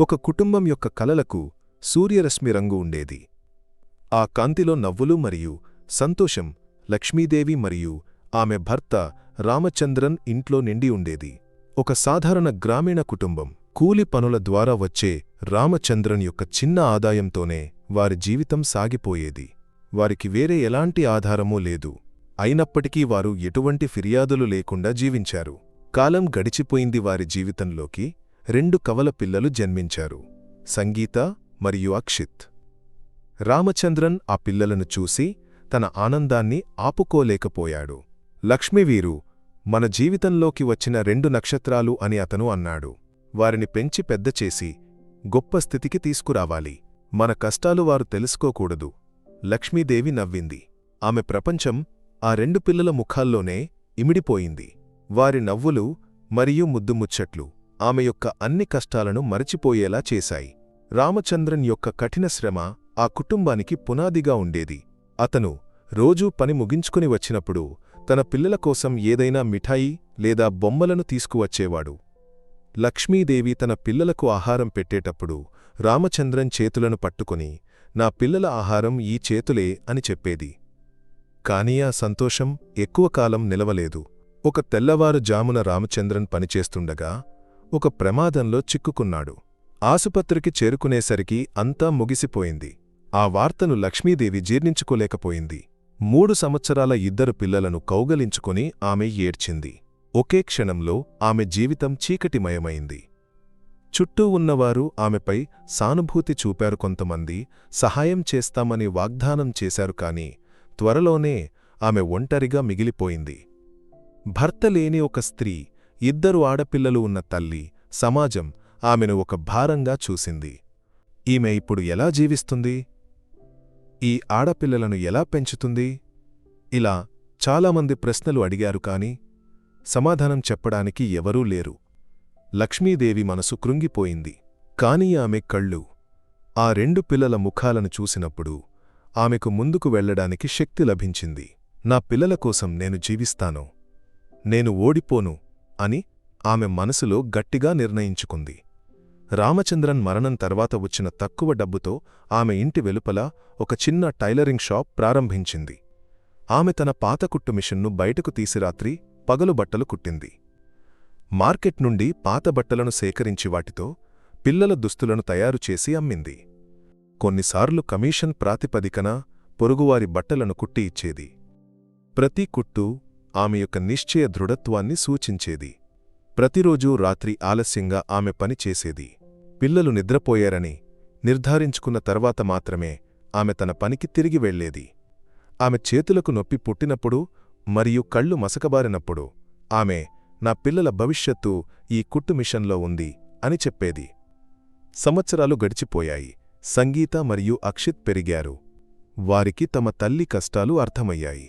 ఒక కుటుంబం యొక్క కలలకు సూర్యరశ్మి రంగు ఉండేది. ఆ కాంతిలో నవ్వులు మరియు సంతోషం లక్ష్మీదేవి మరియు ఆమె భర్త రామచంద్రన్ ఇంట్లో నిండి ఉండేది. ఒక సాధారణ గ్రామీణ కుటుంబం. కూలి పనుల ద్వారా వచ్చే రామచంద్రన్ యొక్క చిన్న ఆదాయంతోనే వారి జీవితం సాగిపోయేది. వారికి వేరే ఎలాంటి ఆధారమూ లేదు. అయినప్పటికీ వారు ఎటువంటి ఫిర్యాదులు లేకుండా జీవించారు. కాలం గడిచిపోయింది వారి జీవితంలోకి. రెండు కవల పిల్లలు జన్మించారు సంగీత మరియు అక్షిత్. రామచంద్రన్ ఆ పిల్లలను చూసి తన ఆనందాన్ని ఆపుకోలేకపోయాడు. లక్ష్మీవీరు మన జీవితంలోకి వచ్చిన రెండు నక్షత్రాలు అని అతను అన్నాడు. వారిని పెంచి పెద్ద చేసి గొప్ప స్థితికి తీసుకురావాలి. మన కష్టాలు వారు తెలుసుకోకూడదు. లక్ష్మీదేవి నవ్వింది. ఆమె ప్రపంచం ఆ రెండు పిల్లల ముఖాల్లోనే ఇమిడిపోయింది. వారి నవ్వులు మరియు ముద్దుముచ్చట్లు ఆమె యొక్క అన్ని కష్టాలను మరచిపోయేలా చేశాయి. రామచంద్రన్ యొక్క కఠిన శ్రమ ఆ కుటుంబానికి పునాదిగా ఉండేది. అతను రోజూ పని ముగించుకుని వచ్చినప్పుడు తన పిల్లల కోసం ఏదైనా మిఠాయి లేదా బొమ్మలను తీసుకువచ్చేవాడు. లక్ష్మీదేవి తన పిల్లలకు ఆహారం పెట్టేటప్పుడు రామచంద్రన్ చేతులను పట్టుకుని నా పిల్లల ఆహారం ఈ చేతులే అని చెప్పేది. కాని ఆ సంతోషం ఎక్కువ కాలం నిలవలేదు. ఒక తెల్లవారుజామున రామచంద్రన్ పనిచేస్తుండగా ఒక ప్రమాదంలో చిక్కుకున్నాడు. ఆసుపత్రికి చేరుకునేసరికి అంతా ముగిసిపోయింది. ఆ వార్తను లక్ష్మీదేవి జీర్ణించుకోలేకపోయింది. మూడు సంవత్సరాల ఇద్దరు పిల్లలను కౌగలించుకుని ఆమె ఏడ్చింది. ఒకే క్షణంలో ఆమె జీవితం చీకటిమయమైంది. చుట్టూ ఉన్నవారు ఆమెపై సానుభూతి చూపారు కొంతమంది సహాయం చేస్తామని వాగ్దానం చేశారు కాని త్వరలోనే ఆమె ఒంటరిగా మిగిలిపోయింది. భర్త లేని ఒక స్త్రీ ఇద్దరు ఆడపిల్లలు ఉన్న తల్లి సమాజం ఆమెను ఒక భారంగా చూసింది. ఈమె ఇప్పుడు ఎలా జీవిస్తుంది? ఈ ఆడపిల్లలను ఎలా పెంచుతుంది? ఇలా చాలామంది ప్రశ్నలు అడిగారు కాని సమాధానం చెప్పడానికి ఎవరూ లేరు. లక్ష్మీదేవి మనసు కృంగిపోయింది. కాని ఆమె కళ్ళు ఆ రెండు పిల్లల ముఖాలను చూసినప్పుడు ఆమెకు ముందుకు వెళ్ళడానికి శక్తి లభించింది. నా పిల్లల కోసం నేను జీవిస్తాను. నేను ఓడిపోను. అని ఆమె మనసులో గట్టిగా నిర్ణయించుకుంది. రామచంద్రన్ మరణం తర్వాత వచ్చిన తక్కువ డబ్బుతో ఆమె ఇంటి వెలుపల ఒక చిన్న టైలరింగ్ షాప్ ప్రారంభించింది. ఆమె తన పాత కుట్టు మిషన్ను బయటకు తీసి రాత్రి పగలు బట్టలు కుట్టింది. మార్కెట్ నుండి పాత బట్టలను సేకరించి వాటితో పిల్లల దుస్తులను తయారుచేసి అమ్మింది. కొన్నిసార్లు కమీషన్ ప్రాతిపదికన పొరుగువారి బట్టలను కుట్టి ఇచ్చేది. ప్రతి కుట్టు ఆమె యొక్క నిశ్చయ దృఢత్వాన్ని సూచించేది. ప్రతిరోజూ రాత్రి ఆలస్యంగా ఆమె పని చేసేది. పిల్లలు నిద్రపోయారని నిర్ధారించుకున్న తర్వాత మాత్రమే ఆమె తన పనికి తిరిగి వెళ్ళేది ఆమె చేతులకు నొప్పి పుట్టినప్పుడు మరియు కళ్ళు మసకబారినప్పుడు ఆమె నా పిల్లల భవిష్యత్తు ఈ కుట్టు మిషన్లో ఉంది అని చెప్పేది. సంవత్సరాలు గడిచిపోయాయి. సంగీత మరియు అక్షిత్ పెరిగారు. వారికి తమ తల్లి కష్టాలు అర్థమయ్యాయి.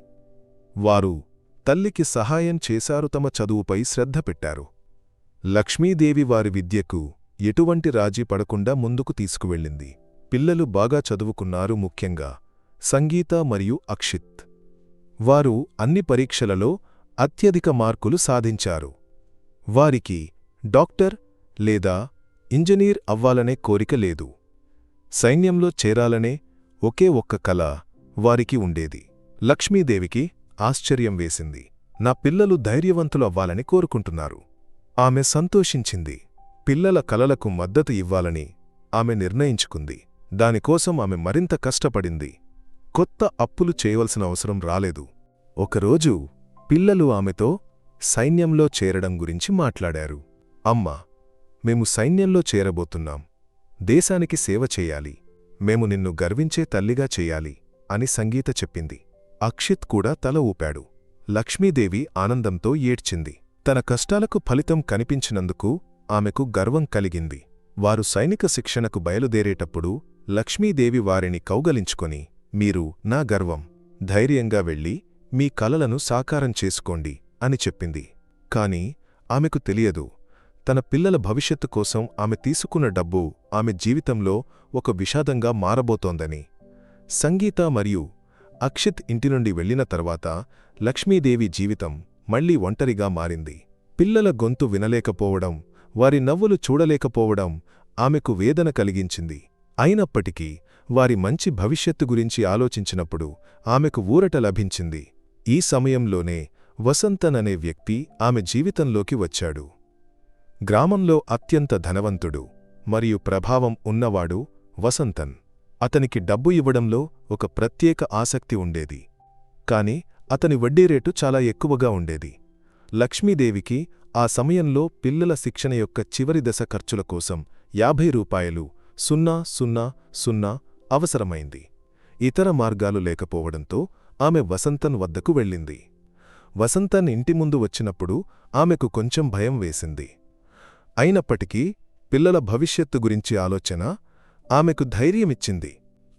వారు తల్లికి సహాయం చేశారు తమ చదువుపై శ్రద్ధ పెట్టారు. లక్ష్మీదేవి వారి విద్యకు ఎటువంటి రాజీ పడకుండా ముందుకు తీసుకువెళ్ళింది. పిల్లలు బాగా చదువుకున్నారు ముఖ్యంగా సంగీత మరియు అక్షిత్. వారు అన్ని పరీక్షలలో అత్యధిక మార్కులు సాధించారు. వారికి డాక్టర్ లేదా ఇంజనీర్ అవ్వాలనే కోరిక లేదు. సైన్యంలో చేరాలనే ఒకే ఒక్క కళ వారికి ఉండేది. లక్ష్మీదేవికి ఆశ్చర్యం వేసింది. నా పిల్లలు ధైర్యవంతులు అవ్వాలని కోరుకుంటున్నారు. ఆమె సంతోషించింది. పిల్లల కలలకు మద్దతు ఇవ్వాలని ఆమె నిర్ణయించుకుంది. దానికోసం ఆమె మరింత కష్టపడింది. కొత్త అప్పులు చేయవలసిన అవసరం రాలేదు. ఒకరోజు పిల్లలు ఆమెతో సైన్యంలో చేరడం గురించి మాట్లాడారు. అమ్మా మేము సైన్యంలో చేరబోతున్నాం. దేశానికి సేవ చేయాలి. మేము నిన్ను గర్వించే తల్లిగా చెయ్యాలి అని సంగీత చెప్పింది. అక్షిత్ కూడా తల ఊపాడు. లక్ష్మీదేవి ఆనందంతో ఏడ్చింది. తన కష్టాలకు ఫలితం కనిపించినందుకు ఆమెకు గర్వం కలిగింది. వారు సైనిక శిక్షణకు బయలుదేరేటప్పుడు లక్ష్మీదేవి వారిని కౌగలించుకొని మీరు నా గర్వం. ధైర్యంగా వెళ్ళి మీ కలలను సాకారం చేసుకోండి అని చెప్పింది. కాని ఆమెకు తెలియదు. తన పిల్లల భవిష్యత్తు కోసం ఆమె తీసుకున్న డబ్బు ఆమె జీవితంలో ఒక విషాదంగా మారబోతోందని. సంగీత మరియు అక్షిత్ ఇంటి నుండి వెళ్ళిన తర్వాత లక్ష్మీదేవి జీవితం మళ్ళీ ఒంటరిగా మారింది. పిల్లల గొంతు వినలేకపోవడం వారి నవ్వులు చూడలేకపోవడం ఆమెకు వేదన కలిగించింది. అయినప్పటికీ వారి మంచి భవిష్యత్తు గురించి ఆలోచించినప్పుడు ఆమెకు ఊరట లభించింది. ఈ సమయంలోనే వసంతన్ అనే వ్యక్తి ఆమె జీవితంలోకి వచ్చాడు. గ్రామంలో అత్యంత ధనవంతుడు మరియు ప్రభావం ఉన్నవాడు వసంతన్. అతనికి డబ్బు ఇవ్వడంలో ఒక ప్రత్యేక ఆసక్తి ఉండేది. కాని అతని వడ్డీ రేటు చాలా ఎక్కువగా ఉండేది. లక్ష్మీదేవికి ఆ సమయంలో పిల్లల శిక్షణ యొక్క చివరి దశ ఖర్చుల కోసం యాభై రూపాయలు సున్నా సున్నా సున్నా అవసరమైంది. ఇతర మార్గాలు లేకపోవడంతో ఆమె వసంతన్ వద్దకు వెళ్ళింది. వసంతన్ ఇంటి ముందు వచ్చినప్పుడు ఆమెకు కొంచెం భయం వేసింది. అయినప్పటికీ పిల్లల భవిష్యత్తు గురించి ఆలోచన ఆమెకు ధైర్యమిచ్చింది.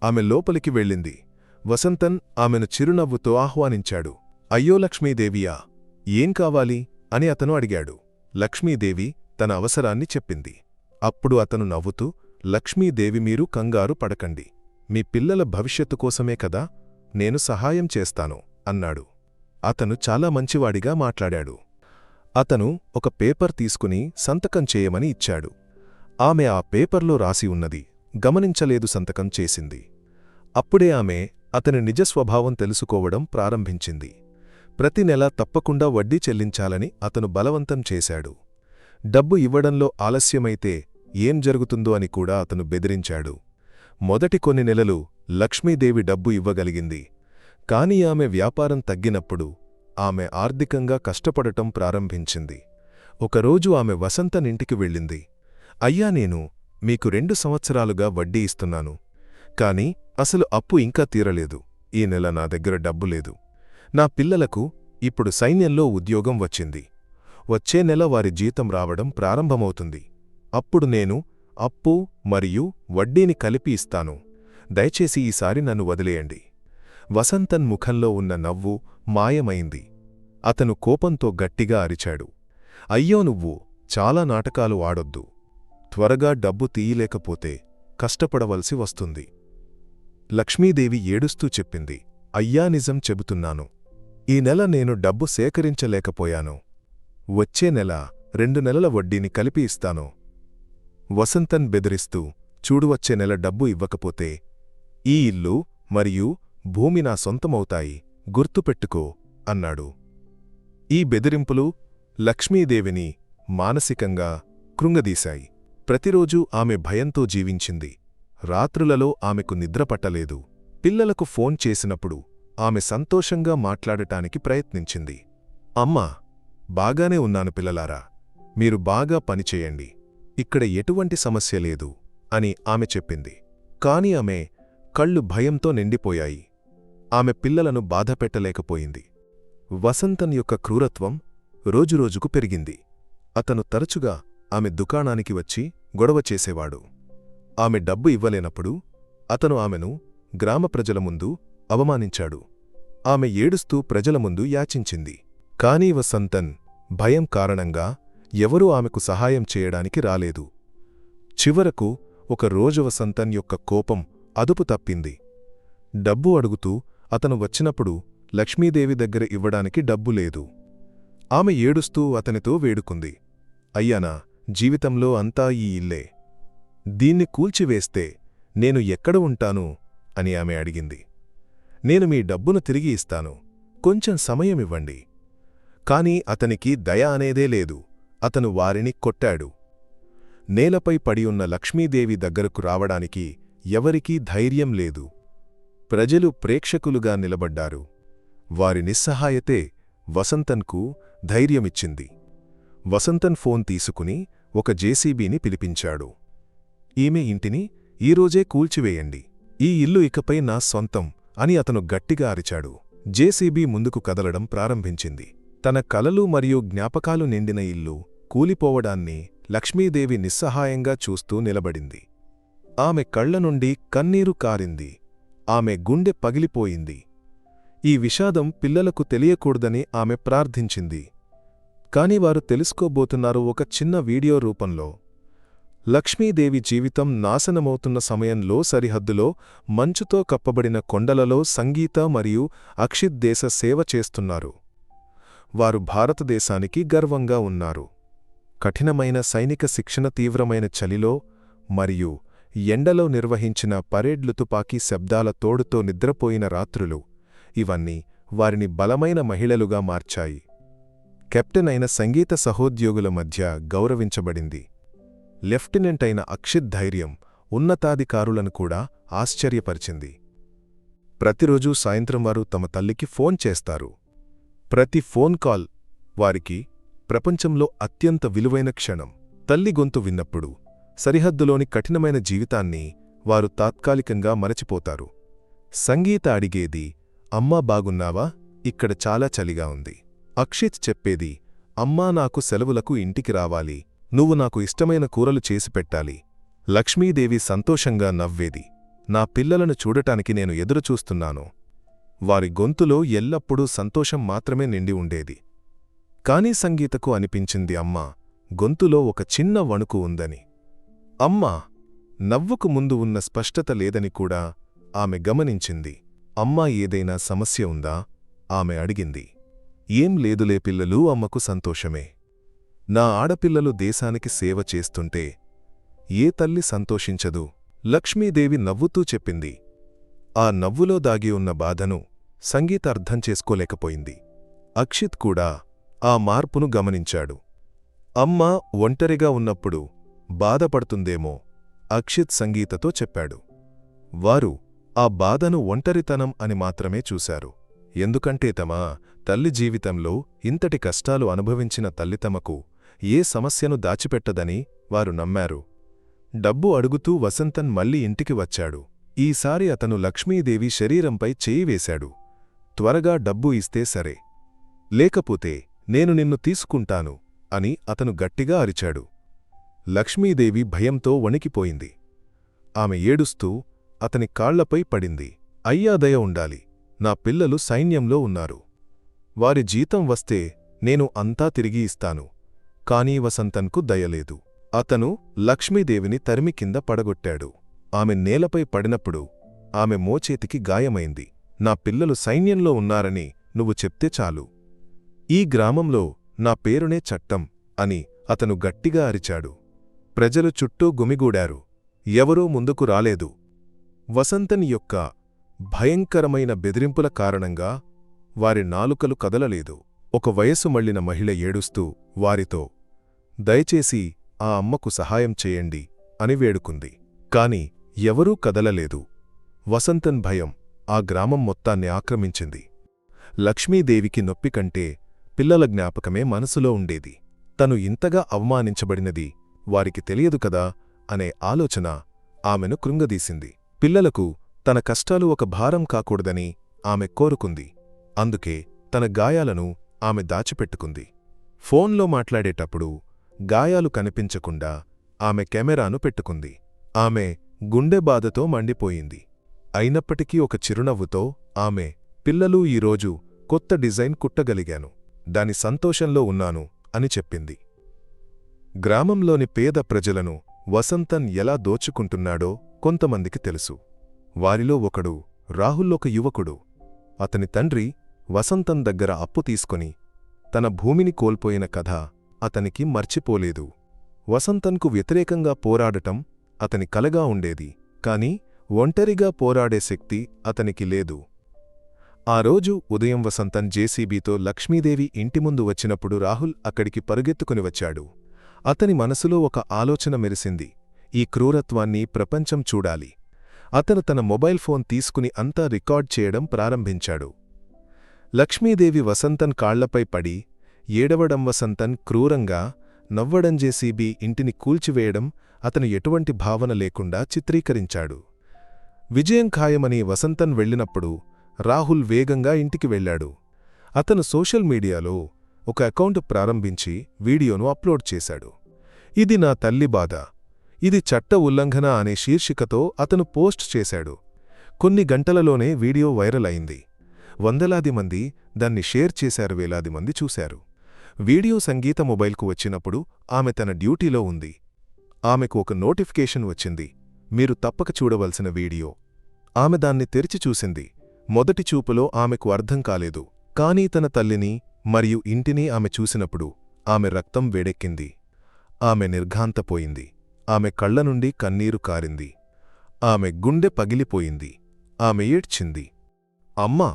ఆమె లోపలికి వెళ్ళింది. వసంతన్ ఆమెను చిరునవ్వుతో ఆహ్వానించాడు. అయ్యో లక్ష్మీదేవియా ఏం కావాలి? అని అతను అడిగాడు. లక్ష్మీదేవి తన అవసరాన్ని చెప్పింది. అప్పుడు అతను నవ్వుతూ లక్ష్మీదేవి మీరు కంగారు పడకండి. మీ పిల్లల భవిష్యత్తు కోసమే కదా నేను సహాయం చేస్తాను అన్నాడు. అతను చాలా మంచివాడిగా మాట్లాడాడు. అతను ఒక పేపర్ తీసుకుని సంతకం చేయమని ఇచ్చాడు. ఆమె ఆ పేపర్లో రాసి ఉన్నది గమనించలేదు సంతకం చేసింది. అప్పుడే ఆమె అతని నిజస్వభావం తెలుసుకోవడం ప్రారంభించింది. ప్రతి నెల తప్పకుండా వడ్డీ చెల్లించాలని అతను బలవంతం చేశాడు. డబ్బు ఇవ్వడంలో ఆలస్యమైతే ఏం జరుగుతుందో అని కూడా అతను బెదిరించాడు. మొదటి కొన్ని నెలలు లక్ష్మీదేవి డబ్బు ఇవ్వగలిగింది. కాని ఆమె వ్యాపారం తగ్గినప్పుడు ఆమె ఆర్థికంగా కష్టపడటం ప్రారంభించింది. ఒకరోజు ఆమె వసంతనింటికి వెళ్ళింది. అయ్యా నేను మీకు రెండు సంవత్సరాలుగా వడ్డీ ఇస్తున్నాను. కాని అసలు అప్పు ఇంకా తీరలేదు. ఈ నెల నా దగ్గర డబ్బు లేదు. నా పిల్లలకు ఇప్పుడు సైన్యంలో ఉద్యోగం వచ్చింది. వచ్చే నెల వారి జీతం రావడం ప్రారంభమవుతుంది. అప్పుడు నేను అప్పు మరియు వడ్డీని కలిపి ఇస్తాను. దయచేసి ఈసారి నన్ను వదిలేయండి. వసంతన్ ముఖంలో ఉన్న నవ్వు మాయమైంది. అతను కోపంతో గట్టిగా అరిచాడు. అయ్యో నువ్వు! చాలా నాటకాలు ఆడొద్దు. త్వరగా డబ్బు తీయలేకపోతే కష్టపడవలసి వస్తుంది. లక్ష్మీదేవి ఏడుస్తూ చెప్పింది. అయ్యా నిజం చెబుతున్నాను. ఈ నెల నేను డబ్బు సేకరించలేకపోయాను. వచ్చే నెల రెండు నెలల వడ్డీని కలిపి ఇస్తాను. వసంతన్ బెదిరిస్తూ చూడు వచ్చే నెల డబ్బు ఇవ్వకపోతే ఈ ఇల్లు మరియు భూమి నా సొంతమవుతాయి గుర్తుపెట్టుకో అన్నాడు. ఈ బెదిరింపులు లక్ష్మీదేవిని మానసికంగా కృంగదీశాయి. ప్రతిరోజూ ఆమె భయంతో జీవించింది. రాత్రులలో ఆమెకు నిద్రపట్టలేదు పిల్లలకు ఫోన్ చేసినప్పుడు ఆమె సంతోషంగా మాట్లాడటానికి ప్రయత్నించింది. అమ్మా బాగానే ఉన్నాను పిల్లలారా. మీరు బాగా పనిచేయండి ఇక్కడ ఎటువంటి సమస్య లేదు అని ఆమె చెప్పింది. కాని ఆమె కళ్ళు భయంతో నిండిపోయాయి. ఆమె పిల్లలను బాధపెట్టలేకపోయింది. వసంతన్ యొక్క క్రూరత్వం రోజురోజుకు పెరిగింది. అతను తరచుగా ఆమె దుకాణానికి వచ్చి గొడవ చేసేవాడు. ఆమె డబ్బు ఇవ్వలేనప్పుడు అతను ఆమెను గ్రామ ప్రజల ముందు అవమానించాడు. ఆమె ఏడుస్తూ ప్రజల ముందు యాచించింది. కానీ వసంతన్ భయం కారణంగా ఎవరూ ఆమెకు సహాయం చేయడానికి రాలేదు. చివరకు ఒక రోజు వసంతన్ యొక్క కోపం అదుపు తప్పింది. డబ్బు అడుగుతూ అతను వచ్చినప్పుడు లక్ష్మీదేవి దగ్గర ఇవ్వడానికి డబ్బు లేదు. ఆమె ఏడుస్తూ అతనితో వేడుకుంది. అయ్యానా జీవితంలో అంతా ఈ ఇల్లే. దీన్ని కూల్చివేస్తే నేను ఎక్కడ ఉంటాను? అని ఆమె అడిగింది. నేను మీ డబ్బును తిరిగి ఇస్తాను. కొంచెం సమయమివ్వండి. కాని అతనికి దయ అనేదే లేదు. అతను వారిని కొట్టాడు. నేలపై పడియున్న లక్ష్మీదేవి దగ్గరకు రావడానికి ఎవరికీ ధైర్యం లేదు. ప్రజలు ప్రేక్షకులుగా నిలబడ్డారు. వారి నిస్సహాయతే వసంతన్కు ధైర్యమిచ్చింది. వసంతన్ ఫోన్ తీసుకుని ఒక జేసీబీని పిలిపించాడు. ఈమె ఇంటిని ఈరోజే కూల్చివేయండి. ఈ ఇల్లు ఇకపై నా సొంతం అని అతను గట్టిగా అరిచాడు. జేసీబీ ముందుకు కదలడం ప్రారంభించింది. తన కలలు మరియు జ్ఞాపకాలు నిండిన ఇల్లు కూలిపోవడాన్ని లక్ష్మీదేవి నిస్సహాయంగా చూస్తూ నిలబడింది. ఆమె కళ్ళ నుండి కన్నీరు కారింది. ఆమె గుండె పగిలిపోయింది. ఈ విషాదం పిల్లలకు తెలియకూడదని ఆమె ప్రార్థించింది. కాని వారు తెలుసుకోబోతున్నారు ఒక చిన్న వీడియో రూపంలో. లక్ష్మీదేవి జీవితం నాశనమవుతున్న సమయంలో సరిహద్దులో మంచుతో కప్పబడిన కొండలలో సంగీత మరియు అక్షిత్ దేశ సేవ చేస్తున్నారు. వారు భారతదేశానికి గర్వంగా ఉన్నారు. కఠినమైన సైనిక శిక్షణ తీవ్రమైన చలిలో మరియు ఎండలో నిర్వహించిన పరేడ్లు తుపాకీ శబ్దాల తోడుతో నిద్రపోయిన రాత్రులు ఇవన్నీ వారిని బలమైన మహిళలుగా మార్చాయి. కెప్టెన్ అయిన సంగీత సహోద్యోగుల మధ్య గౌరవించబడింది. లెఫ్టినెంట్ అయిన అక్షిత్ ధైర్యం ఉన్నతాధికారులను కూడా ఆశ్చర్యపరిచింది. ప్రతిరోజూ సాయంత్రం వారు తమ తల్లికి ఫోన్ చేస్తారు. ప్రతి ఫోన్ కాల్ వారికి ప్రపంచంలో అత్యంత విలువైన క్షణం. తల్లి గొంతు విన్నప్పుడు సరిహద్దులోని కఠినమైన జీవితాన్ని వారు తాత్కాలికంగా మరచిపోతారు. సంగీత అడిగేది అమ్మా బాగున్నావా? ఇక్కడ చాలా చలిగా ఉంది. అక్షిత్ చెప్పేది అమ్మా నాకు సెలవులకు ఇంటికి రావాలి. నువ్వు నాకు ఇష్టమైన కూరలు చేసి పెట్టాలి. లక్ష్మీదేవి సంతోషంగా నవ్వేది. నా పిల్లలను చూడటానికి నేను ఎదురుచూస్తున్నాను. వారి గొంతులో ఎల్లప్పుడూ సంతోషం మాత్రమే నిండి ఉండేది. కానీ సంగీతకు అనిపించింది అమ్మా గొంతులో ఒక చిన్న వణుకు ఉందని. అమ్మా నవ్వుకు ముందు ఉన్న స్పష్టత లేదని కూడా ఆమె గమనించింది. అమ్మా ఏదైనా సమస్య ఉందా? ఆమె అడిగింది. ఏం లేదులే పిల్లలు అమ్మకు సంతోషమే. నా ఆడపిల్లలు దేశానికి సేవ చేస్తుంటే ఏ తల్లి సంతోషించదు. లక్ష్మీదేవి నవ్వుతూ చెప్పింది. ఆ నవ్వులో దాగి ఉన్న బాధను సంగీత అర్థం చేసుకోలేకపోయింది. అక్షిత్ కూడా ఆ మార్పును గమనించాడు. అమ్మ ఒంటరిగా ఉన్నప్పుడు బాధపడుతుందేమో అక్షిత్ సంగీతతో చెప్పాడు. వారు ఆ బాధను ఒంటరితనం అని మాత్రమే చూశారు. ఎందుకంటే తమ తల్లి జీవితంలో ఇంతటి కష్టాలు అనుభవించిన తల్లి తమకు ఏ సమస్యను దాచిపెట్టదని వారు నమ్మారు. డబ్బు అడుగుతూ వసంతన్ మళ్ళీ ఇంటికి వచ్చాడు. ఈసారి అతను లక్ష్మీదేవి శరీరంపై చేయి వేశాడు. త్వరగా డబ్బు ఇస్తే సరే. లేకపోతే నేను నిన్ను తీసుకుంటాను అని అతను గట్టిగా అరిచాడు. లక్ష్మీదేవి భయంతో వణికిపోయింది. ఆమె ఏడుస్తూ అతని కాళ్ళపై పడింది. అయ్యాదయ ఉండాలి. నా పిల్లలు సైన్యంలో ఉన్నారు. వారి జీతం వస్తే నేను అంతా తిరిగి ఇస్తాను. కానీ వసంతన్కు దయలేదు అతను లక్ష్మీదేవిని తరిమి కింద పడగొట్టాడు. ఆమె నేలపై పడినప్పుడు ఆమె మోచేతికి గాయమైంది. నా పిల్లలు సైన్యంలో ఉన్నారని నువ్వు చెప్తే చాలు. ఈ గ్రామంలో నా పేరునే చట్టం అని అతను గట్టిగా అరిచాడు. ప్రజలు చుట్టూ గుమిగూడారు. ఎవరూ ముందుకు రాలేదు. వసంతని యొక్క భయంకరమైన బెదిరింపుల కారణంగా వారి నాలుకలు కదలలేదు. ఒక వయస్సు మళ్ళిన మహిళ ఏడుస్తూ వారితో దయచేసి ఆ అమ్మకు సహాయం చేయండి అని వేడుకుంది. కాని ఎవరూ కదలలేదు. వసంతన్ భయం ఆ గ్రామం మొత్తాన్ని ఆక్రమించింది. లక్ష్మీదేవికి నొప్పి కంటే పిల్లల జ్ఞాపకమే మనసులో ఉండేది. తను ఇంతగా అవమానించబడినది వారికి తెలియదు కదా అనే ఆలోచన ఆమెను కృంగదీసింది. పిల్లలకు తన కష్టాలు ఒక భారం కాకూడదని ఆమె కోరుకుంది. అందుకే తన గాయాలను ఆమె దాచిపెట్టుకుంది. ఫోన్లో మాట్లాడేటప్పుడు గాయాలు కనిపించకుండా ఆమె కెమెరాను పెట్టుకుంది. ఆమె గుండె బాధతో మండిపోయింది. అయినప్పటికీ ఒక చిరునవ్వుతో ఆమె పిల్లలు ఈరోజు కొత్త డిజైన్ కుట్టగలిగాను. దాని సంతోషంలో ఉన్నాను అని చెప్పింది. గ్రామంలోని పేద ప్రజలను వసంతన్ ఎలా దోచుకుంటున్నాడో కొంతమందికి తెలుసు. వారిలో ఒకడు రాహుల్ ఒక యువకుడు. అతని తండ్రి వసంతన్ దగ్గర అప్పు తీసుకొని తన భూమిని కోల్పోయిన కథ అతనికి మర్చిపోలేదు. వసంతన్కు వ్యతిరేకంగా పోరాడటం అతని కలగా ఉండేది కాని ఒంటరిగా పోరాడే శక్తి అతనికి లేదు. ఆ రోజు ఉదయం వసంతన్ జేసీబీతో లక్ష్మీదేవి ఇంటి ముందు వచ్చినప్పుడు రాహుల్ అక్కడికి పరుగెత్తుకుని వచ్చాడు. అతని మనసులో ఒక ఆలోచన మెరిసింది. ఈ క్రూరత్వాన్ని ప్రపంచం చూడాలి. అతను తన మొబైల్ ఫోన్ తీసుకుని అంతా రికార్డ్ చేయడం ప్రారంభించాడు. లక్ష్మీదేవి వసంతన్ కాళ్ళపై పడి ఏడవడం వసంతన్ క్రూరంగా నవ్వడం జేసీబీ ఇంటిని కూల్చివేయడం అతను ఎటువంటి భావన లేకుండా చిత్రీకరించాడు. విజయం ఖాయమని వసంతన్ వెళ్ళినప్పుడు రాహుల్ వేగంగా ఇంటికి వెళ్ళాడు. అతను సోషల్ మీడియాలో ఒక అకౌంట్ ప్రారంభించి వీడియోను అప్లోడ్ చేశాడు. ఇది నా తల్లి బాధ. ఇది చట్ట ఉల్లంఘన అనే శీర్షికతో అతను పోస్ట్ చేశాడు. కొన్ని గంటలలోనే వీడియో వైరల్ అయింది. వందలాది మంది దాన్ని షేర్ చేశారు వేలాది మంది చూశారు. వీడియో సంగీత మొబైల్కు వచ్చినప్పుడు ఆమె తన డ్యూటీలో ఉంది. ఆమెకు ఒక నోటిఫికేషన్ వచ్చింది. మీరు తప్పక చూడవలసిన వీడియో. ఆమె దాన్ని తెరిచి చూసింది. మొదటి చూపులో ఆమెకు అర్థం కాలేదు. కానీ తన తల్లిని మరియు ఇంటిని ఆమె చూసినప్పుడు ఆమె రక్తం వేడెక్కింది. ఆమె నిర్ఘాంతపోయింది. ఆమె కళ్ళ నుండి కన్నీరు కారింది. ఆమె గుండె పగిలిపోయింది. ఆమె ఏడ్చింది. అమ్మా!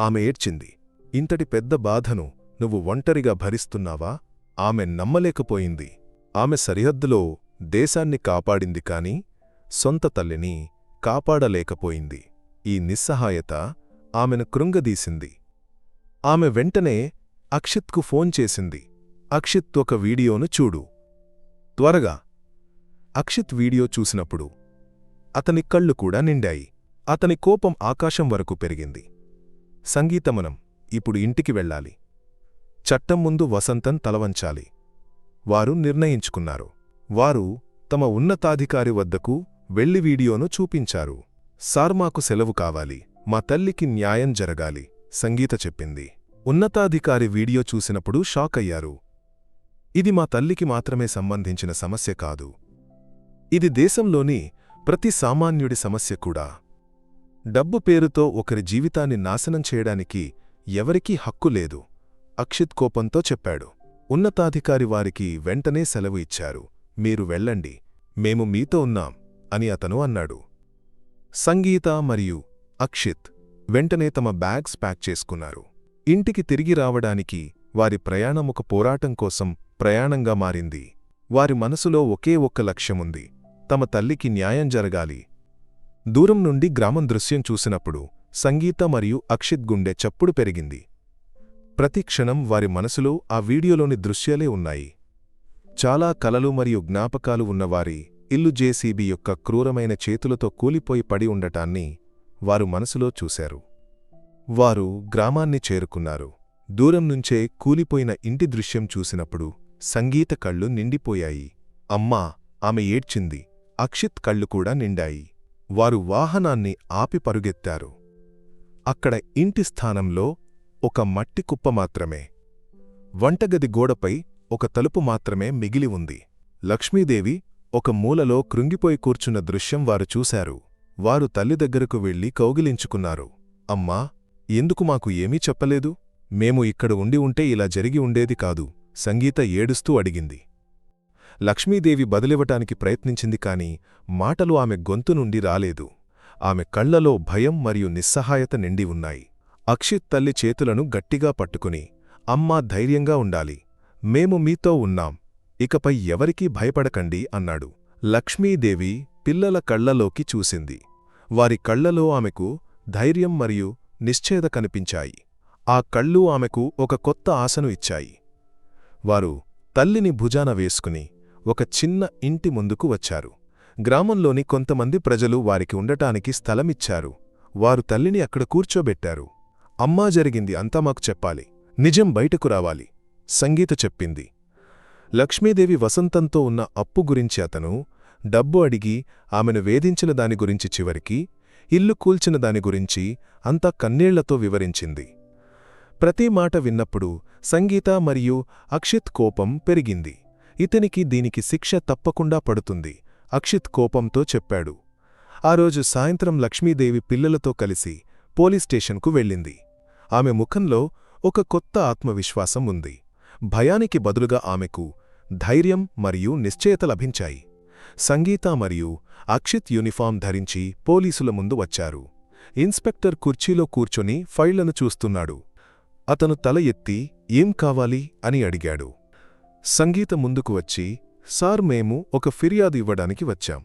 ఆమె ఏడ్చింది. ఇంతటి పెద్ద బాధను నువ్వు ఒంటరిగా భరిస్తున్నావా? ఆమె నమ్మలేకపోయింది. ఆమె సరిహద్దులో దేశాన్ని కాపాడింది కాని సొంత తల్లిని కాపాడలేకపోయింది. ఈ నిస్సహాయత ఆమెను కృంగదీసింది. ఆమె వెంటనే అక్షిత్కు ఫోన్ చేసింది. అక్షిత్ ఒక వీడియోను చూడు. త్వరగా అక్షిత్ వీడియో చూసినప్పుడు అతని కళ్ళు కూడా నిండాయి. అతని కోపం ఆకాశం వరకు పెరిగింది. సంగీతమనం ఇప్పుడు ఇంటికి వెళ్ళాలి. చట్టం ముందు వసంతం తలవంచాలి. వారు నిర్ణయించుకున్నారు. వారు తమ ఉన్నతాధికారి వద్దకు వెళ్ళి వీడియోను చూపించారు. సార్ మాకు సెలవు కావాలి. మా తల్లికి న్యాయం జరగాలి సంగీత చెప్పింది. ఉన్నతాధికారి వీడియో చూసినప్పుడు షాక్ అయ్యారు ఇది మా తల్లికి మాత్రమే సంబంధించిన సమస్య కాదు. ఇది దేశంలోని ప్రతి సామాన్యుడి సమస్య కూడా. డబ్బు పేరుతో ఒకరి జీవితాన్ని నాశనం చేయడానికి ఎవరికీ హక్కు లేదు అక్షిత్ కోపంతో చెప్పాడు. ఉన్నతాధికారి వారికి వెంటనే సెలవు ఇచ్చారు. మీరు వెళ్ళండి మేము మీతో ఉన్నాం అని అతను అన్నాడు. సంగీత మరియు అక్షిత్ వెంటనే తమ బ్యాగ్స్ ప్యాక్ చేసుకున్నారు. ఇంటికి తిరిగి రావడానికి వారి ప్రయాణం ఒక పోరాటం కోసం ప్రయాణంగా మారింది. వారి మనసులో ఒకే ఒక్క లక్ష్యముంది తమ తల్లికి న్యాయం జరగాలి. దూరం నుండి గ్రామం దృశ్యం చూసినప్పుడు సంగీత మరియు అక్షిత్ గుండె చప్పుడు పెరిగింది. ప్రతి క్షణం వారి మనసులో ఆ వీడియోలోని దృశ్యాలే ఉన్నాయి. చాలా కలలు మరియు జ్ఞాపకాలు ఉన్నవారి ఇల్లు జేసీబీ యొక్క క్రూరమైన చేతులతో కూలిపోయి పడి ఉండటాన్ని వారు మనసులో చూశారు. వారు గ్రామాన్ని చేరుకున్నారు. దూరం నుంచే కూలిపోయిన ఇంటి దృశ్యం చూసినప్పుడు సంగీత కళ్ళు నిండిపోయాయి. అమ్మా! ఆమె ఏడ్చింది. అక్షిత్ కళ్ళు కూడా నిండాయి. వారు వాహనాన్ని ఆపి పరుగెత్తారు. అక్కడ ఇంటి స్థానంలో ఒక మట్టి కుప్ప మాత్రమే. వంటగది గోడపై ఒక తలుపు మాత్రమే మిగిలి ఉంది. లక్ష్మీదేవి ఒక మూలలో కృంగిపోయి కూర్చున్న దృశ్యం వారు చూశారు. వారు తల్లి దగ్గరకు వెళ్ళి కౌగిలించుకున్నారు. అమ్మా ఎందుకు మాకు ఏమీ చెప్పలేదు? మేము ఇక్కడ ఉండి ఉంటే ఇలా జరిగి ఉండేది కాదు సంగీత ఏడుస్తూ అడిగింది. లక్ష్మీదేవి బదిలివ్వటానికి ప్రయత్నించింది కాని మాటలు ఆమె గొంతు నుండి రాలేదు. ఆమె కళ్ళలో భయం మరియు నిస్సహాయత నిండి ఉన్నాయి. అక్షిత్ తల్లి చేతులను గట్టిగా పట్టుకుని అమ్మా ధైర్యంగా ఉండాలి. మేము మీతో ఉన్నాం. ఇకపై ఎవరికీ భయపడకండి అన్నాడు. లక్ష్మీదేవి పిల్లల కళ్ళలోకి చూసింది. వారి కళ్ళలో ఆమెకు ధైర్యం మరియు నిశ్చేద కనిపించాయి. ఆ కళ్ళు ఆమెకు ఒక కొత్త ఆశను ఇచ్చాయి. వారు తల్లిని భుజాన వేసుకుని ఒక చిన్న ఇంటి ముందుకు వచ్చారు. గ్రామంలోని కొంతమంది ప్రజలు వారికి ఉండటానికి స్థలమిచ్చారు. వారు తల్లిని అక్కడ కూర్చోబెట్టారు. అమ్మా జరిగింది అంతా మాకు చెప్పాలి. నిజం బయటకు రావాలి. సంగీత చెప్పింది. లక్ష్మీదేవి వసంతంతో ఉన్న అప్పు గురించి అతను డబ్బు అడిగి ఆమెను వేధించిన దాని గురించి చివరికి ఇల్లు కూల్చిన దాని గురించి అంతా కన్నీళ్ళతో వివరించింది. ప్రతి మాట విన్నప్పుడు సంగీత మరియు అక్షిత్ కోపం పెరిగింది. ఇతనికి దీనికి శిక్ష తప్పకుండా పడుతుంది అక్షిత్ కోపంతో చెప్పాడు. ఆ రోజు సాయంత్రం లక్ష్మీదేవి పిల్లలతో కలిసి పోలీస్ స్టేషన్కు వెళ్ళింది. ఆమె ముఖంలో ఒక కొత్త ఆత్మవిశ్వాసం ఉంది. భయానికి బదులుగా ఆమెకు ధైర్యం మరియు నిశ్చయత లభించాయి. సంగీత మరియు అక్షిత్ యూనిఫాం ధరించి పోలీసుల ముందు వచ్చారు. ఇన్స్పెక్టర్ కుర్చీలో కూర్చొని ఫైళ్ళను చూస్తున్నాడు. అతను తల ఎత్తి ఏం కావాలి? అని అడిగాడు. సంగీత ముందుకు వచ్చి సార్ మేము ఒక ఫిర్యాదు ఇవ్వడానికి వచ్చాం.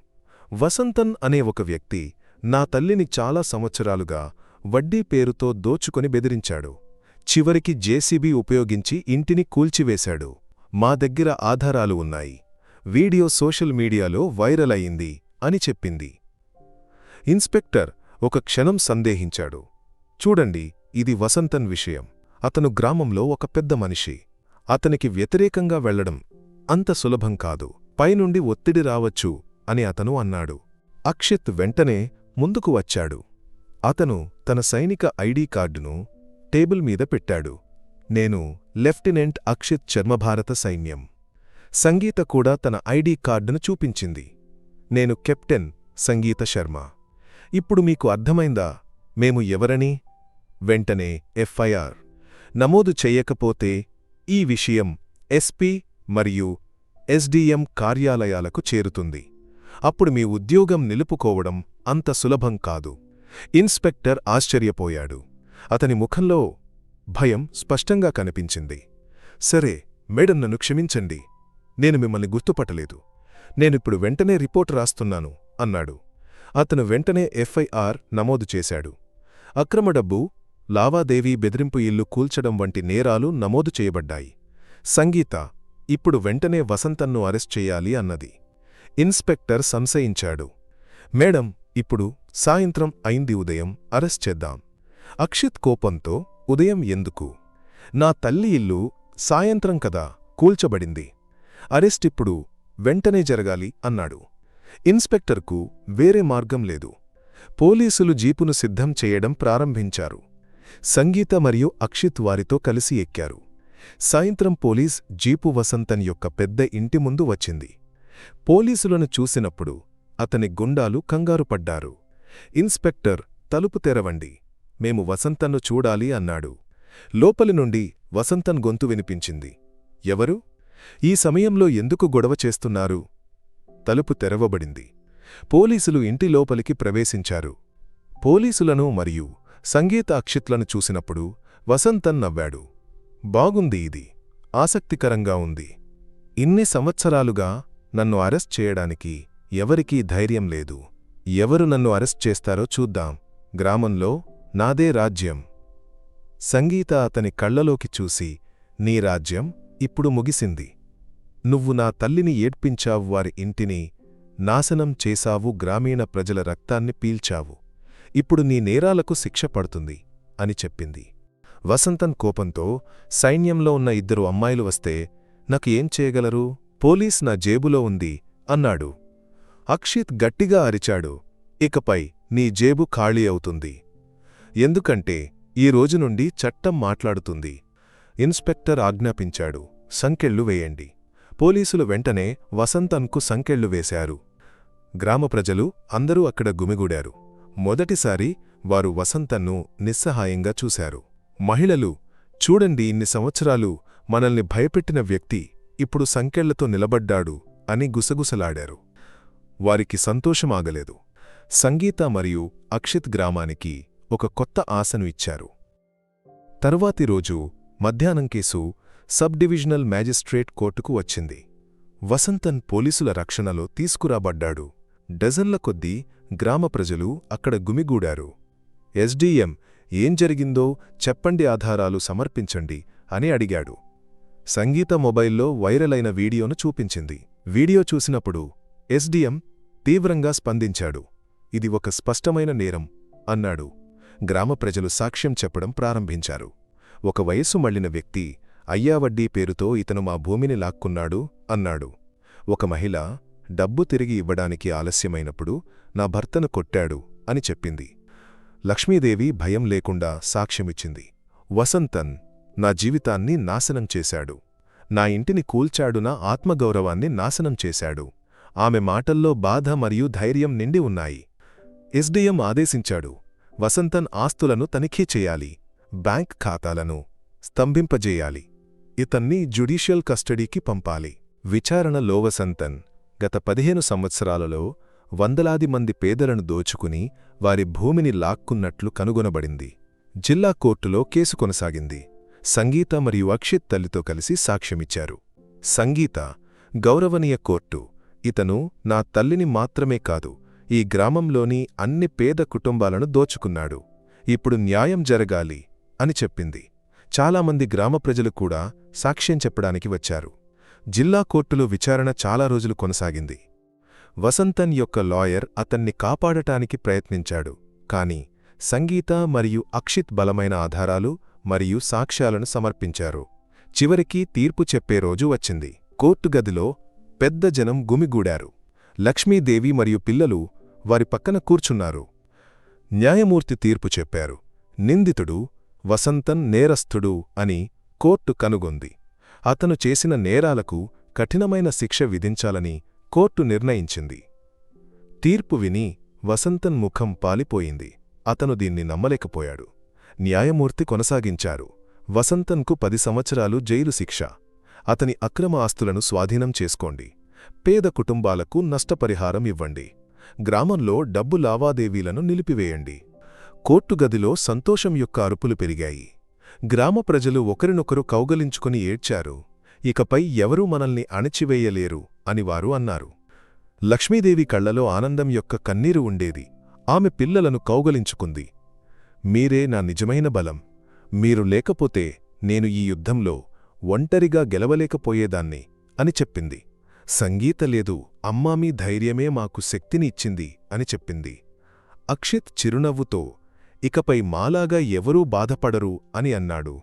వసంతన్ అనే ఒక వ్యక్తి నా తల్లిని చాలా సంవత్సరాలుగా వడ్డీ పేరుతో దోచుకొని బెదిరించాడు. చివరికి జేసీబీ ఉపయోగించి ఇంటిని కూల్చివేశాడు. మా దగ్గర ఆధారాలు ఉన్నాయి. వీడియో సోషల్ మీడియాలో వైరల్ అయింది అని చెప్పింది. ఇన్స్పెక్టర్ ఒక క్షణం సందేహించాడు. చూడండి ఇది వసంతన్ విషయం. అతను గ్రామంలో ఒక పెద్ద మనిషి. అతనికి వ్యతిరేకంగా వెళ్ళడం అంత సులభం కాదు. పైనుండి ఒత్తిడి రావచ్చు అని అతను అన్నాడు. అక్షిత్ వెంటనే ముందుకు వచ్చాడు. అతను తన సైనిక ఐడీ కార్డును టేబుల్ మీద పెట్టాడు. నేను లెఫ్టినెంట్ అక్షిత్ చర్మభారత సైన్యం. సంగీత కూడా తన ఐడీ కార్డును చూపించింది. నేను కెప్టెన్ సంగీత శర్మ. ఇప్పుడు మీకు అర్థమైందా? మేము ఎవరని? వెంటనే ఎఫ్ఐఆర్. నమోదు చెయ్యకపోతే ఈ విషయం ఎస్పీ మరియు ఎస్డిఎం కార్యాలయాలకు చేరుతుంది. అప్పుడు మీ ఉద్యోగం నిలుపుకోవడం అంత సులభం కాదు. ఇన్స్పెక్టర్ ఆశ్చర్యపోయాడు. అతని ముఖంలో భయం స్పష్టంగా కనిపించింది. సరే మేడం నన్ను క్షమించండి. నేను మిమ్మల్ని గుర్తుపట్టలేదు. నేనిప్పుడు వెంటనే రిపోర్ట్ రాస్తున్నాను అన్నాడు. అతను వెంటనే ఎఫ్ఐఆర్ నమోదు చేశాడు. అక్రమ డబ్బు లావాదేవీ బెదిరింపు ఇల్లు కూల్చడం వంటి నేరాలు నమోదు చేయబడ్డాయి. సంగీత ఇప్పుడు వెంటనే వసంతన్ను అరెస్ట్ చేయాలి అన్నది. ఇన్స్పెక్టర్ సంశయించాడు. మేడం ఇప్పుడు సాయంత్రం అయింది ఉదయం అరెస్ట్ చేద్దాం. అక్షిత్ కోపంతో ఉదయం ఎందుకు? నా తల్లి ఇల్లు సాయంత్రం కదా కూల్చబడింది. అరెస్ట్ ఇప్పుడు వెంటనే జరగాలి అన్నాడు. ఇన్స్పెక్టర్కు వేరే మార్గం లేదు. పోలీసులు జీపును సిద్ధం చేయడం ప్రారంభించారు. సంగీత మరియు అక్షిత్ వారితో కలిసి ఎక్కారు. సాయంత్రం పోలీస్ జీపు వసంతన్ యొక్క పెద్ద ఇంటి ముందు వచ్చింది. పోలీసులను చూసినప్పుడు అతని గుండాలు కంగారుపడ్డారు ఇన్స్పెక్టర్ తలుపు తెరవండి మేము వసంతన్ను చూడాలి అన్నాడు. లోపలి నుండి వసంతన్ గొంతు వినిపించింది. ఎవరు? ఈ సమయంలో ఎందుకు గొడవ చేస్తున్నారు? తలుపు తెరవబడింది. పోలీసులు ఇంటి లోపలికి ప్రవేశించారు. పోలీసులను మరియు సంగీత అక్షిత్లను చూసినప్పుడు వసంతన్ నవ్వాడు. బాగుంది ఇది. ఆసక్తికరంగా ఉంది. ఇన్ని సంవత్సరాలుగా నన్ను అరెస్ట్ చేయడానికి ఎవరికీ ధైర్యం లేదు. ఎవరు నన్ను అరెస్ట్ చేస్తారో చూద్దాం. గ్రామంలో నాదే రాజ్యం. సంగీత అతని కళ్ళలోకి చూసి నీ రాజ్యం ఇప్పుడు ముగిసింది. నువ్వు నా తల్లిని ఏడ్పించావు వారి ఇంటిని నాశనం చేశావు గ్రామీణ ప్రజల రక్తాన్ని పీల్చావు. ఇప్పుడు నీ నేరాలకు శిక్ష పడుతుంది అని చెప్పింది. వసంతన్ కోపంతో సైన్యంలో ఉన్న ఇద్దరు అమ్మాయిలు వస్తే నాకు ఏం చేయగలరు? పోలీస్ నా జేబులో ఉంది అన్నాడు. అక్షిత్ గట్టిగా అరిచాడు. ఇకపై నీ జేబు ఖాళీ అవుతుంది. ఎందుకంటే ఈ రోజు నుండి చట్టం మాట్లాడుతుంది ఇన్స్పెక్టర్ ఆజ్ఞాపించాడు. సంకెళ్ళు వేయండి. పోలీసులు వెంటనే వసంతన్కు సంకెళ్ళు వేశారు. గ్రామ ప్రజలు అందరూ అక్కడ గుమిగూడారు. మొదటిసారి వారు వసంతన్ను నిస్సహాయంగా చూశారు. మహిళలు చూడండి ఇన్ని సంవత్సరాలు మనల్ని భయపెట్టిన వ్యక్తి ఇప్పుడు సంకెళ్ళతో నిలబడ్డాడు అని గుసగుసలాడారు. వారికి సంతోషమాగలేదు సంగీత మరియు అక్షిత్ గ్రామానికి ఒక కొత్త ఆశను ఇచ్చారు. తరువాతి రోజు మధ్యాహ్నం కేసు సబ్ డివిజనల్ మ్యాజిస్ట్రేట్ కోర్టుకు వచ్చింది. వసంతన్ పోలీసుల రక్షణలో తీసుకురాబడ్డాడు. డజన్ల కొద్దీ గ్రామ ప్రజలు అక్కడ గుమిగూడారు. ఎస్డీఎం ఏం జరిగిందో చెప్పండి ఆధారాలు సమర్పించండి అని అడిగాడు. సంగీత మొబైల్లో వైరల్ అయిన వీడియోను చూపించింది. వీడియో చూసినప్పుడు ఎస్డీఎం తీవ్రంగా స్పందించాడు. ఇది ఒక స్పష్టమైన నేరం అన్నాడు. గ్రామ ప్రజలు సాక్ష్యం చెప్పడం ప్రారంభించారు. ఒక వయస్సు మళ్ళిన వ్యక్తి అయ్యావడ్డీ పేరుతో ఇతను మా భూమిని లాక్కున్నాడు అన్నాడు. ఒక మహిళ డబ్బు తిరిగి ఇవ్వడానికి ఆలస్యమైనప్పుడు నా భర్తను కొట్టాడు అని చెప్పింది. లక్ష్మీదేవి భయం లేకుండా సాక్ష్యమిచ్చింది. వసంతన్ నా జీవితాన్ని నాశనం చేశాడు. నా ఇంటిని కూల్చాడు నా ఆత్మగౌరవాన్ని నాశనం చేశాడు. ఆమె మాటల్లో బాధ మరియు ధైర్యం నిండి ఉన్నాయి. ఎస్డిఎం ఆదేశించాడు. వసంతన్ ఆస్తులను తనిఖీ చేయాలి. బ్యాంక్ ఖాతాలను స్తంభింపజేయాలి. ఇతన్ని జ్యుడీషియల్ కస్టడీకి పంపాలి. విచారణలో వసంతన్ గత పదిహేను సంవత్సరాలలో వందలాది మంది పేదలను దోచుకుని వారి భూమిని లాక్కున్నట్లు కనుగొనబడింది. జిల్లా కోర్టులో కేసు కొనసాగింది. సంగీత మరియు అక్షిత్ తల్లితో కలిసి సాక్ష్యమిచ్చారు. సంగీత గౌరవనీయ కోర్టు ఇతను నా తల్లిని మాత్రమే కాదు ఈ గ్రామంలోని అన్ని పేద కుటుంబాలను దోచుకున్నాడు. ఇప్పుడు న్యాయం జరగాలి అని చెప్పింది. చాలామంది గ్రామ ప్రజలు కూడా సాక్ష్యం చెప్పడానికి వచ్చారు. జిల్లా కోర్టులో విచారణ చాలా రోజులు కొనసాగింది. వసంతన్ యొక్క లాయర్ అతన్ని కాపాడటానికి ప్రయత్నించాడు కాని సంగీత మరియు అక్షిత్ బలమైన ఆధారాలు మరియు సాక్ష్యాలను సమర్పించారు. చివరికి తీర్పు చెప్పే రోజు వచ్చింది. కోర్టు గదిలో పెద్ద జనం గుమిగూడారు. లక్ష్మీదేవి మరియు పిల్లలు వారి పక్కన కూర్చున్నారు. న్యాయమూర్తి తీర్పు చెప్పారు. నిందితుడు వసంతన్ నేరస్థుడు అని కోర్టు కనుగొంది. అతను చేసిన నేరాలకు కఠినమైన శిక్ష విధించాలని కోర్టు నిర్ణయించింది. తీర్పు విని వసంతన్ ముఖం పాలిపోయింది. అతను దీన్ని నమ్మలేకపోయాడు. న్యాయమూర్తి కొనసాగించారు. వసంతన్కు పది సంవత్సరాలు జైలు శిక్ష. అతని అక్రమ ఆస్తులను స్వాధీనం చేసుకోండి. పేద కుటుంబాలకు నష్టపరిహారం ఇవ్వండి. గ్రామంలో డబ్బు లావాదేవీలను నిలిపివేయండి. కోర్టు గదిలో సంతోషం యొక్క అరుపులు పెరిగాయి. గ్రామ ప్రజలు ఒకరినొకరు కౌగలించుకుని ఏడ్చారు. ఇకపై ఎవరూ మనల్ని అణచివేయలేరు అని వారు అన్నారు. లక్ష్మీదేవి కళ్ళలో ఆనందం యొక్క కన్నీరు ఉండేది. ఆమె పిల్లలను కౌగలించుకుంది. మీరే నా నిజమైన బలం. మీరు లేకపోతే నేను ఈ యుద్ధంలో ఒంటరిగా గెలవలేకపోయేదాన్ని అని చెప్పింది. సంగీత లేదు. అమ్మా మీ ధైర్యమే మాకు శక్తిని ఇచ్చింది అని చెప్పింది. అక్షిత్ చిరునవ్వుతో ఇకపై మాలాగా ఎవరూ బాధపడరు అని అన్నాడు.